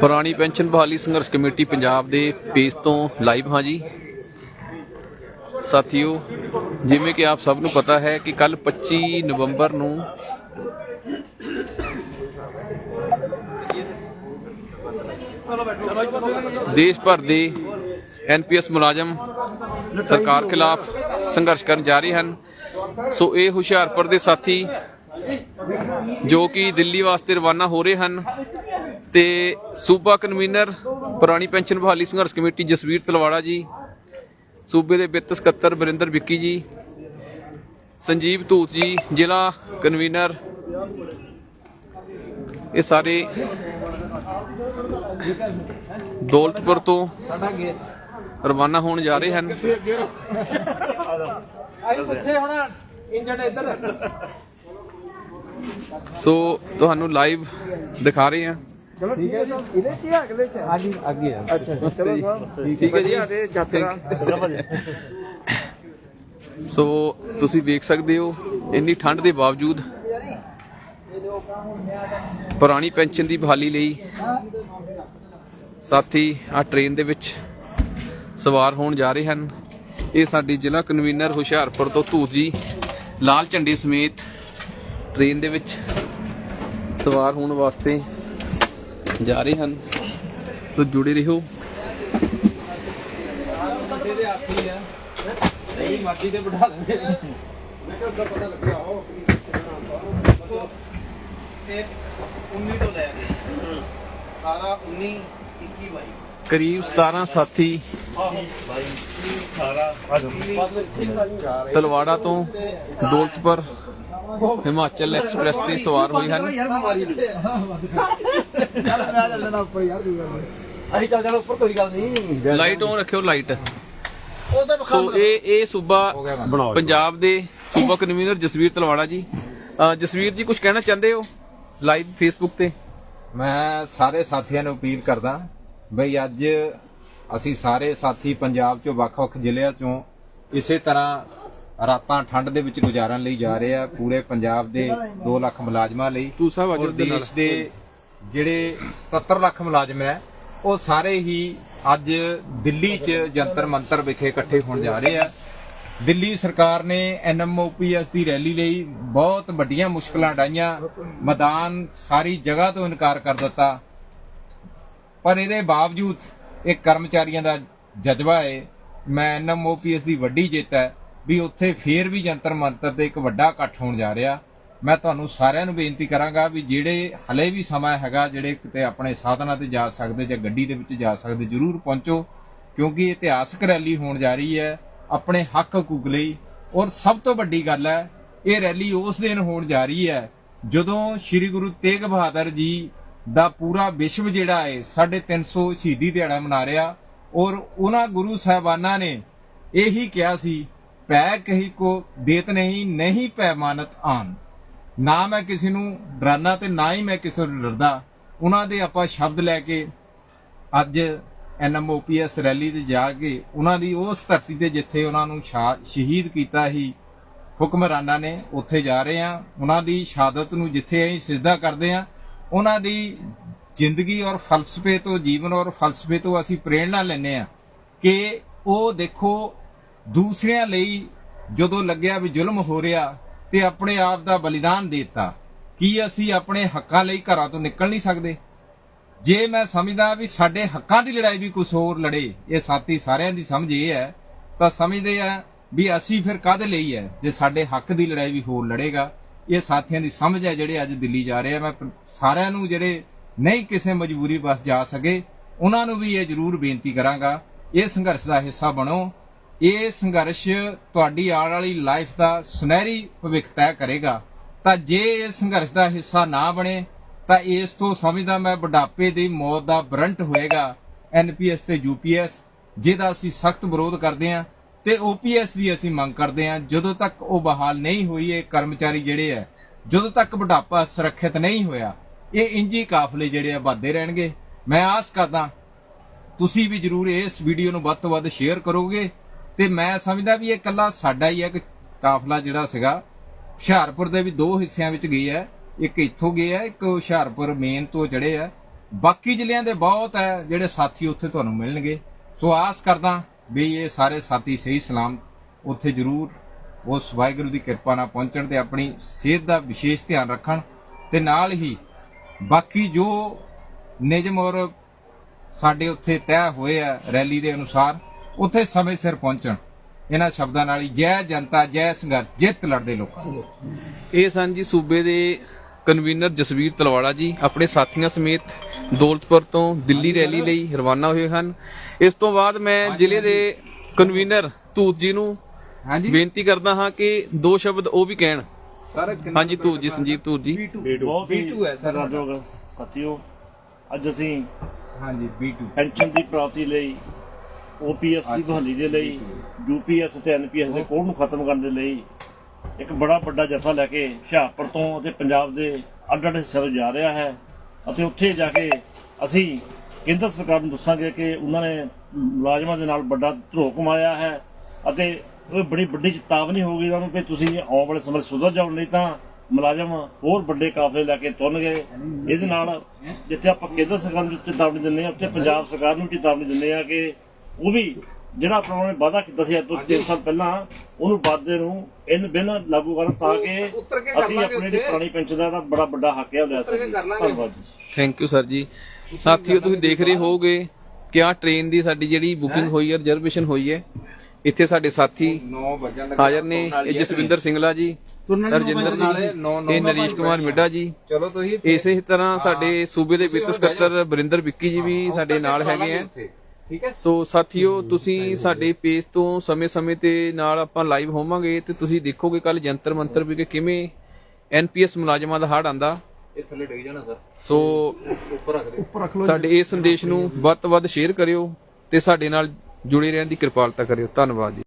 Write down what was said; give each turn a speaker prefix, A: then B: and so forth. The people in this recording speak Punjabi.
A: ਪੁਰਾਣੀ ਪੈਨਸ਼ਨ ਬਹਾਲੀ ਸੰਘਰਸ਼ ਕਮੇਟੀ ਪੰਜਾਬ ਦੇ ਪੇਜ ਤੋਂ ਲਾਈਵ ਹਾਂ ਜੀ। ਸਾਥੀਓ, ਜਿਵੇਂ ਕਿ ਆਪ ਸਭ ਨੂੰ ਪਤਾ ਹੈ ਕਿ ਕੱਲ 25 ਨਵੰਬਰ ਨੂੰ ਦੇਸ਼ ਭਰ ਦੇ ਐਨਪੀਐਸ ਮੁਲਾਜ਼ਮ ਸਰਕਾਰ ਖਿਲਾਫ ਸੰਘਰਸ਼ ਕਰਨ ਜਾ ਰਹੇ ਹਨ। ਸੋ ਇਹ ਹੁਸ਼ਿਆਰਪੁਰ ਦੇ ਸਾਥੀ ਜੋ ਕਿ ਦਿੱਲੀ ਵਾਸਤੇ ਰਵਾਨਾ ਹੋ ਰਹੇ ਹਨ। ਤੇ ਸੂਬਾ ਕਨਵੀਨਰ ਪੁਰਾਣੀ ਪੈਨਸ਼ਨ ਬਹਾਲੀ ਸੰਘਰਸ਼ ਕਮੇਟੀ ਜਸਵੀਰ ਤਲਵਾੜਾ ਜੀ, ਸੂਬੇ ਦੇ ਵਿੱਤ ਸਕੱਤਰ ਬਰਿੰਦਰ ਵਿੱਕੀ ਜੀ, ਸੰਜੀਵ ਧੂਤ ਜੀ, ਜ਼ਿਲ੍ਹਾ ਕਨਵੀਨਰ, ਇਹ ਸਾਰੇ ਦੌਲਤਪੁਰ ਤੋਂ ਰਵਾਨਾ ਹੋਣ ਜਾ ਰਹੇ ਹਨ।
B: ਆਈ ਪੁੱਛੇ ਹੁਣ, ਇੰਜਣ ਇੱਧਰ।
A: ਸੋ ਤੁਹਾਨੂੰ ਲਾਈਵ ਦਿਖਾ ਰਹੇ ਹਾਂ।
B: ਠੀਕ ਹੈ ਜੀ। ਇਹਦੇ ਕੀ ਆ ਅਗਲੇ ਚ ਅੱਗੇ ਅੱਗੇ ਆ। ਅੱਛਾ ਚਲੋ ਸਾਹਿਬ
A: ਠੀਕ ਹੈ ਜੀ
B: ਯਾਤਰਾ।
A: ਸੋ ਤੁਸੀਂ ਦੇਖ ਸਕਦੇ ਹੋ ਇੰਨੀ ਠੰਡ ਦੇ ਬਾਵਜੂਦ ਪੁਰਾਣੀ ਪੈਨਸ਼ਨ ਦੀ ਬਹਾਲੀ ਲਈ ਸਾਥੀ ਆ ਟ੍ਰੇਨ ਦੇ ਵਿੱਚ ਸਵਾਰ ਹੋਣ ਜਾ ਰਹੇ ਹਨ। ਇਹ ਸਾਡੀ ਜ਼ਿਲ੍ਹਾ ਕਨਵੀਨਰ ਹੁਸ਼ਿਆਰਪੁਰ ਤੋਂ ਧੂਤ ਜੀ ਲਾਲ ਝੰਡੇ ਸਮੇਤ ਟ੍ਰੇਨ ਦੇ ਵਿੱਚ ਸਵਾਰ ਹੋਣ ਵਾਸਤੇ ਜਾ ਰਹੇ ਹਨ। ਸੋ ਜੁੜੇ ਰਹੋ।
B: ਬੰਦੇ ਦੇ ਆ ਜਿਹੜੀ ਮਰਜ਼ੀ ਤੇ ਬਿਠਾ ਦਿੰਦੇ ਮੈਂ ਕਿਹਾ ਪਤਾ ਲੱਗਿਆ ਉਹ
C: ਇਹ 19 ਤੋਂ ਲੈ ਕੇ 18 19 21 22
A: ਕਰੀਬ 17 ਸਾਥੀ ਤਲਵਾੜਾ ਤੋਂ ਦੌਲਤਪੁਰ ਹਿਮਾਚਲ ਐਕਸਪ੍ਰੈਸ ਤੇ ਸਵਾਰ ਹੋਏ ਹਨ।
C: ਯਾਰ ਬਿਮਾਰੀ
B: ਚੱਲ ਮੈਂ ਚੱਲਣਾ ਉੱਪਰ ਯਾਰ ਦੀ ਗੱਲ ਅਸੀਂ ਚੱਲ ਜਾਣਾ ਉੱਪਰ ਕੋਈ ਗੱਲ ਨਹੀਂ।
A: ਲਾਈਟ ਔਨ ਰੱਖਿਓ ਲਾਈਟ। ਸੋ ਇਹ ਇਹ ਸੂਬਾ ਪੰਜਾਬ ਦੇ ਸੂਬਾ ਕਨਵੀਨਰ ਜਸਵੀਰ ਤਲਵਾੜਾ ਜੀ। ਜਸਵੀਰ ਜੀ ਕੁਝ ਕਹਿਣਾ ਚਾਹੁੰਦੇ ਹੋ? ਲਾਈਵ ਫੇਸਬੁੱਕ ਤੇ।
D: ਮੈਂ ਸਾਰੇ ਸਾਥੀਆਂ ਨੂੰ ਅਪੀਲ ਕਰਦਾ ਬਈ ਅੱਜ ਅਸੀਂ ਸਾਰੇ ਸਾਥੀ ਪੰਜਾਬ ਚੋਂ ਵੱਖ-ਵੱਖ ਜ਼ਿਲ੍ਹਿਆਂ ਚੋਂ ਇਸੇ ਤਰ੍ਹਾਂ ਰਾਤਾਂ ਠੰਡ ਦੇ ਵਿੱਚ ਗੁਜ਼ਾਰਨ ਲਈ ਜਾ ਰਹੇ ਆ ਪੂਰੇ ਪੰਜਾਬ ਦੇ 2 ਲੱਖ ਮੁਲਾਜ਼ਮਾਂ ਲਈ।
A: ਤੂੰ ਸਾਹਿਬ ਅੱਜ
D: ਔਰ
A: ਦੇ ਨਾਲ
D: ਦੇਸ਼ ਦੇ ਜਿਹੜੇ 77 ਲੱਖ ਮੁਲਾਜ਼ਮ ਹੈ ਉਹ ਸਾਰੇ ਹੀ ਅੱਜ ਦਿੱਲੀ 'ਚ ਜੰਤਰ ਮੰਤਰ ਵਿਖੇ ਇਕੱਠੇ ਹੋਣ ਜਾ ਰਹੇ ਆ। ਦਿੱਲੀ ਸਰਕਾਰ ਨੇ ਐਨਐਮਓਪੀਐਸ ਦੀ ਰੈਲੀ ਲਈ ਬਹੁਤ ਵੱਡੀਆਂ ਮੁਸ਼ਕਲਾਂ ਡਾਈਆਂ ਮੈਦਾਨ ਸਾਰੀ ਜਗ੍ਹਾ ਤੋਂ ਇਨਕਾਰ ਕਰ ਦਿੱਤਾ। ਪਰ ਇਹਦੇ ਬਾਵਜੂਦ ਇਹ ਕਰਮਚਾਰੀਆਂ ਦਾ ਜਜ਼ਬਾ ਹੈ ਮੈਂ ਐਨਐਮਓਪੀਐਸ ਦੀ ਵੱਡੀ ਜਿੱਤ ਹੈ। ਵੀ ਉੱਥੇ ਫੇਰ ਵੀ ਜੰਤਰ ਮੰਤਰ ਤੇ ਇੱਕ ਵੱਡਾ ਇਕੱਠ ਹੋਣ ਜਾ ਰਿਹਾ। ਮੈਂ ਤੁਹਾਨੂੰ ਸਾਰਿਆਂ ਨੂੰ ਬੇਨਤੀ ਕਰਾਂਗਾ ਵੀ ਜਿਹੜੇ ਹਲੇ ਵੀ ਸਮਾਂ ਹੈਗਾ, ਜਿਹੜੇ ਕਿਤੇ ਆਪਣੇ ਸਾਧਨਾਂ ਤੇ ਜਾ ਸਕਦੇ ਜਾਂ ਗੱਡੀ ਦੇ ਵਿੱਚ ਜਾ ਸਕਦੇ, ਜਰੂਰ ਪਹੁੰਚੋ, ਕਿਉਂਕਿ ਇਤਿਹਾਸਕ ਰੈਲੀ ਹੋਣ ਜਾ ਰਹੀ ਹੈ ਆਪਣੇ ਹੱਕ ਹਕੂਕ ਲਈ। ਔਰ ਸਭ ਤੋਂ ਵੱਡੀ ਗੱਲ ਹੈ, ਇਹ ਰੈਲੀ ਉਸ ਦਿਨ ਹੋਣ ਜਾ ਰਹੀ ਹੈ ਜਦੋਂ ਸ੍ਰੀ ਗੁਰੂ ਤੇਗ ਬਹਾਦਰ ਜੀ ਦਾ ਪੂਰਾ ਵਿਸ਼ਵ ਜਿਹੜਾ ਹੈ 350 ਸ਼ਹੀਦੀ ਦਿਹਾੜਾ ਮਨਾ ਰਿਹਾ। ਔਰ ਉਹਨਾਂ ਗੁਰੂ ਸਾਹਿਬਾਨਾਂ ਨੇ ਇਹੀ ਕਿਹਾ ਸੀ ਪੈ ਕਹੀ ਕੋ ਦੇਤ ਨਹੀਂ ਨਹੀਂ ਭੈ ਆਨ। ਨਾ ਮੈਂ ਕਿਸੇ ਨੂੰ ਡਰਾਨਾ ਤੇ ਨਾ ਹੀ ਮੈਂ ਕਿਸੇ ਨੂੰ ਡਰਦਾ। ਉਹਨਾਂ ਦੇ ਆਪਾਂ ਸ਼ਬਦ ਲੈ ਕੇ ਅੱਜ ਐਨਐਮਓਪੀਐਸ ਰੈਲੀ ਤੇ ਜਾ ਕੇ ਉਹਨਾਂ ਦੀ ਉਸ ਧਰਤੀ ਤੇ ਜਿੱਥੇ ਉਹਨਾਂ ਨੂੰ ਸ਼ਹੀਦ ਕੀਤਾ ਸੀ ਹੁਕਮਰਾਨਾਂ ਨੇ, ਉੱਥੇ ਜਾ ਰਹੇ ਆ ਉਹਨਾਂ ਦੀ ਸ਼ਹਾਦਤ ਨੂੰ ਜਿੱਥੇ ਅਸੀਂ ਸਿੱਧਾ ਕਰਦੇ ਆ ਉਹਨਾਂ ਦੀ ਜ਼ਿੰਦਗੀ ਔਰ ਫਲਸਫੇ ਤੋਂ, ਜੀਵਨ ਔਰ ਫਲਸਫੇ ਤੋਂ ਅਸੀਂ ਪ੍ਰੇਰਣਾ ਲੈਂਦੇ ਆ ਕਿ ਉਹ ਦੇਖੋ ਦੂਸਰਿਆਂ ਲਈ ਜਦੋਂ ਲੱਗਿਆ ਵੀ ਜ਼ੁਲਮ ਹੋ ਰਿਹਾ ਤੇ ਆਪਣੇ ਆਪ ਦਾ ਬਲੀਦਾਨ ਦੇਤਾ, ਕੀ ਅਸੀਂ ਆਪਣੇ ਹੱਕਾਂ ਲਈ ਘਰਾਂ ਤੋਂ ਨਿਕਲ ਨਹੀਂ ਸਕਦੇ? ਜੇ ਮੈਂ ਸਮਝਦਾ ਵੀ ਸਾਡੇ ਹੱਕਾਂ ਦੀ ਲੜਾਈ ਵੀ ਕੁਝ ਹੋਰ ਲੜੇ, ਇਹ ਸਾਥੀ ਸਾਰਿਆਂ ਦੀ ਸਮਝ ਇਹ ਹੈ, ਤਾਂ ਸਮਝਦੇ ਆ ਵੀ ਅਸੀਂ ਫਿਰ ਕਾਹਦੇ ਲਈ ਹੈ? ਜੇ ਸਾਡੇ ਹੱਕ ਦੀ ਲੜਾਈ ਵੀ ਹੋਰ ਲੜੇਗਾ, ਇਹ ਸਾਥੀਆਂ ਦੀ ਸਮਝ ਹੈ ਜਿਹੜੇ ਅੱਜ ਦਿੱਲੀ ਜਾ ਰਹੇ ਆ। ਮੈਂ ਸਾਰਿਆਂ ਨੂੰ ਜਿਹੜੇ ਨਹੀਂ ਕਿਸੇ ਮਜਬੂਰੀ ਬਸ ਜਾ ਸਕੇ, ਉਹਨਾਂ ਨੂੰ ਵੀ ਇਹ ਜ਼ਰੂਰ ਬੇਨਤੀ ਕਰਾਂਗਾ, ਇਹ ਸੰਘਰਸ਼ ਦਾ ਹਿੱਸਾ ਬਣੋ ਇਹ ਸੰਘਰਸ਼ ਤੁਹਾਡੀ ਆਉਣ ਵਾਲੀ ਲਾਈਫ ਦਾ ਸੁਨਹਿਰੀ ਭਵਿੱਖ ਤੈਅ ਕਰੇਗਾ। ਤਾਂ ਜੇ ਇਸ ਸੰਘਰਸ਼ ਦਾ ਹਿੱਸਾ ਨਾ ਬਣੇ, ਤਾਂ ਇਸ ਤੋਂ ਸਮਝਦਾ ਮੈਂ ਬੁਢਾਪੇ ਦੀ ਮੌਤ ਦਾ ਬਰੰਟ ਹੋਏਗਾ। ਐਨਪੀਐਸ ਤੇ ਯੂਪੀਐਸ ਜਿਹਦਾ ਅਸੀਂ ਸਖਤ ਵਿਰੋਧ ਕਰਦੇ ਹਾਂ ਤੇ ਓਪੀਐਸ ਦੀ ਅਸੀਂ ਮੰਗ ਕਰਦੇ ਹਾਂ, ਜਦੋਂ ਤੱਕ ਉਹ ਬਹਾਲ ਨਹੀਂ ਹੋਈ, ਇਹ ਕਰਮਚਾਰੀ ਜਿਹੜੇ ਆ ਜਦੋਂ ਤੱਕ ਬੁਢਾਪਾ ਸੁਰੱਖਿਅਤ ਨਹੀਂ ਹੋਇਆ, ਇਹ ਇੰਜੀ ਕਾਫਲੇ ਜਿਹੜੇ ਆ ਵੱਧਦੇ ਰਹਿਣਗੇ। ਮੈਂ ਆਸ ਕਰਦਾ, ਤੁਸੀਂ ਵੀ ਜਰੂਰ ਇਸ ਵੀਡੀਓ ਨੂੰ ਵੱਧ ਤੋਂ ਵੱਧ ਸ਼ੇਅਰ ਕਰੋਗੇ। ਤੇ ਮੈਂ ਸਮਝਦਾ ਵੀ ਇਹ ਕੱਲਾ ਸਾਡਾ ਹੀ ਹੈ ਕਿ ਕਾਫਲਾ ਜਿਹੜਾ ਸੀਗਾ, ਹੁਸ਼ਿਆਰਪੁਰ ਦੇ ਵੀ ਦੋ ਹਿੱਸਿਆਂ ਵਿੱਚ ਗਈ ਹੈ, ਇੱਕ ਇੱਥੋਂ ਗਏ ਹੈ, ਇੱਕ ਹੁਸ਼ਿਆਰਪੁਰ ਮੇਨ ਤੋਂ ਚੜੇ ਆ ਬਾਕੀ ਜ਼ਿਲ੍ਹਿਆਂ ਦੇ ਬਹੁਤ ਹੈ, ਜਿਹੜੇ ਸਾਥੀ ਉੱਥੇ ਤੁਹਾਨੂੰ ਮਿਲਣਗੇ। ਸੋ ਆਸ ਕਰਦਾ ਵੀ ਇਹ ਸਾਰੇ ਸਾਥੀ ਸਹੀ ਸਲਾਮ ਉੱਥੇ ਜ਼ਰੂਰ ਉਸ ਵਾਹਿਗੁਰੂ ਦੀ ਕਿਰਪਾ ਨਾਲ ਪਹੁੰਚਣ ਤੇ ਆਪਣੀ ਸਿਹਤ ਦਾ ਵਿਸ਼ੇਸ਼ ਧਿਆਨ ਰੱਖਣ ਤੇ ਨਾਲ ਹੀ ਬਾਕੀ ਜੋ ਨਿਯਮ ਔਰ ਸਾਡੇ ਉੱਥੇ ਤੈਅ ਹੋਏ ਆ ਰੈਲੀ ਦੇ ਅਨੁਸਾਰ ਉੱਥੇ ਸਮੇਂ ਸਿਰ ਪਹੁੰਚਣ। ਇਹਨਾਂ ਸ਼ਬਦਾਂ ਨਾਲ ਹੀ ਜੈ ਜਨਤਾ ਜੈ ਸੰਘਰਸ਼ ਜਿੱਤ ਲੜਦੇ ਲੋਕਾਂ।
A: ਇਹ ਸਨ ਜੀ ਸੂਬੇ ਦੇ ਕਨਵੀਨਰ ਜਸਵੀਰ ਤਲਵਾੜਾ ਜੀ। ਆਪਣੇ ਸਾਥੀਆਂ ਸਮੇਤ ਦੌਲਤਪੁਰ ਤੋਂ ਦਿੱਲੀ ਰੈਲੀ ਲਈ ਰਵਾਨਾ ਹੋਏ ਹਨ। ਇਸ ਤੋਂ ਬਾਅਦ ਮੈਂ ਜ਼ਿਲ੍ਹੇ ਦੇ ਕਨਵੀਨਰ ਧੂਤ ਜੀ ਨੂੰ
D: ਹਾਂਜੀ।
A: ਬੇਨਤੀ ਕਰਦਾ ਹਾਂ ਕਿ ਦੋ ਸ਼ਬਦ ਉਹ ਵੀ ਕਹਿਣ।
D: ਸਰ
A: ਹਾਂਜੀ ਧੂਤ ਜੀ ਸੰਜੀਵ ਧੂਤ ਜੀ।
E: ਬਹੁਤ ਹੀ
D: B2 ਹੈ ਸਰ।
E: ਸਾਥੀਓ। ਅੱਜ ਅਸੀਂ
D: ਹਾਂਜੀ B2
E: ਪੈਨਸ਼ਨ ਦੀ ਪ੍ਰਾਪਤੀ ਲਈ ਓਪੀਐਸ ਦੀ ਬਹਾਲੀ ਦੇ ਲਈ ਯੂਪੀਐਸ ਤੇ ਐਨਪੀਐਸ ਦੇ ਕੋਡ ਨੂੰ ਖਤਮ ਕਰਨ ਦੇ ਲਈ ਇੱਕ ਬੜਾ ਵੱਡਾ ਜਥਾ ਲੈ ਕੇ ਹੁਸ਼ਿਆਰਪੁਰ ਤੋਂ ਅਤੇ ਪੰਜਾਬ ਦੇ ਅੱਡ ਅੱਡ ਹਿੱਸਿਆਂ ਤੋਂ ਜਾ ਰਿਹਾ ਹੈ ਅਤੇ ਉੱਥੇ ਜਾ ਕੇ ਅਸੀਂ ਕੇਂਦਰ ਸਰਕਾਰ ਨੂੰ ਦੱਸਾਂਗੇ ਕਿ ਉਹਨਾਂ ਨੇ ਮੁਲਾਜ਼ਮਾਂ ਦੇ ਨਾਲ ਵੱਡਾ ਧਰੋਹ ਕਮਾਇਆ ਹੈ ਅਤੇ ਉਹ ਬੜੀ ਵੱਡੀ ਚੇਤਾਵਨੀ ਹੋਊਗੀ ਉਹਨਾਂ ਨੂੰ ਕਿ ਤੁਸੀਂ ਆਉਣ ਵਾਲੇ ਸਮੇਂ ਸੁਧਰ ਜਾਓ ਨਹੀਂ ਤਾਂ ਮੁਲਾਜ਼ਮ ਹੋਰ ਵੱਡੇ ਕਾਫਲੇ ਲੈ ਕੇ ਤੁਰਨਗੇ। ਇਹਦੇ ਨਾਲ ਜਿੱਥੇ ਆਪਾਂ ਕੇਂਦਰ ਸਰਕਾਰ ਨੂੰ ਚੇਤਾਵਨੀ ਦਿੰਦੇ ਆ ਉੱਥੇ ਪੰਜਾਬ ਸਰਕਾਰ ਨੂੰ ਚੇਤਾਵਨੀ ਦਿੰਦੇ ਆ ਕਿ ਉਹ ਵੀ ਜਿਹੜਾ ਆਪਣਾ ਉਹਨੇ ਵਾਅਦਾ ਕੀਤਾ ਸੀ ਅੱਜ ਤੋਂ 3 ਸਾਲ ਪਹਿਲਾਂ ਉਹਨੂੰ ਵਾਅਦੇ ਨੂੰ ਇਨ ਬਿਨ ਲਾਗੂ ਕਰਨ ਤਾਂ ਕਿ ਅਸੀਂ ਆਪਣੀ ਜਿਹੜੀ। ਪੁਰਾਣੀ ਪੈਨਸ਼ਨ ਦਾ ਬੜਾ ਵੱਡਾ ਹੱਕ ਹੈ ਉਹ ਲੈ ਸਕੀਏ। ਧੰਨਵਾਦ ਜੀ।
A: ਥੈਂਕ ਯੂ ਸਰ ਜੀ। ਸਾਥੀਓ ਤੁਸੀਂ ਦੇਖ ਰਹੇ ਹੋਵੋਗੇ ਕਿ ਆਹ ਟ੍ਰੇਨ ਦੀ ਸਾਡੀ ਜਿਹੜੀ ਬੁਕਿੰਗ ਹੋਈ ਹੈ ਰਿਜ਼ਰਵੇਸ਼ਨ ਹੋਈ ਹੈ ਇੱਥੇ ਸਾਡੇ ਸਾਥੀ
D: 9 ਵਜਣ ਲੱਗਾ
A: ਹਾਜ਼ਰ ਨੇ। ਇਹ ਜਸਵਿੰਦਰ ਸਿੰਗਲਾ ਜੀ ਰਜਿੰਦਰ
D: ਨਾਲੇ
A: ਜੀ
D: ਨੌ- ਨੌ
A: ਤੇ ਨਰੇਸ਼ ਕੁਮਾਰ ਮਿੱਡਾ ਜੀ।
D: ਚਲੋ ਤੁਸੀਂ
A: ਇਸੇ ਤਰ੍ਹਾਂ ਸਾਡੇ ਸੂਬੇ ਦੇ ਵਿੱਤ ਸਕੱਤਰ ਬਰਿੰਦਰ ਵਿੱਕੀ ਜੀ ਵੀ ਸਾਡੇ ਨਾਲ ਹੈਗੇ ਆ
D: ਠੀਕ ਹੈ?
A: ਸੋ ਸਾਥੀਓ ਤੁਸੀਂ ਸਾਡੇ ਪੇਜ ਤੋਂ ਸਮੇਂ-ਸਮੇਂ ਤੇ ਨਾਲ ਆਪਾਂ ਲਾਈਵ ਹੋਵਾਂਗੇ ਤੇ ਤੁਸੀਂ ਦੇਖੋਗੇ ਕੱਲ ਜੰਤਰ ਮੰਤਰ ਵੀ ਕਿ ਕਿਵੇਂ ਐਨਪੀਐਸ ਮੁਲਾਜ਼ਮਾਂ ਦਾ ਹੜ ਆਂਦਾ
B: ਇਹ ਥੱਲੇ ਡਿੱਗ ਜਾਣਾ ਸਰ
A: ਸੋ
B: ਉੱਪਰ ਰੱਖ ਦੇ
A: ਸਾਡੇ ਇਸ ਸੰਦੇਸ਼ ਨੂੰ ਵੱਧ ਤੋਂ ਵੱਧ ਸ਼ੇਅਰ ਕਰਿਓ ਤੇ ਸਾਡੇ ਨਾਲ ਜੁੜੇ ਰਹਿਣ ਦੀ ਕਿਰਪਾਲਤਾ ਕਰਿਓ। ਧੰਨਵਾਦ ਜੀ।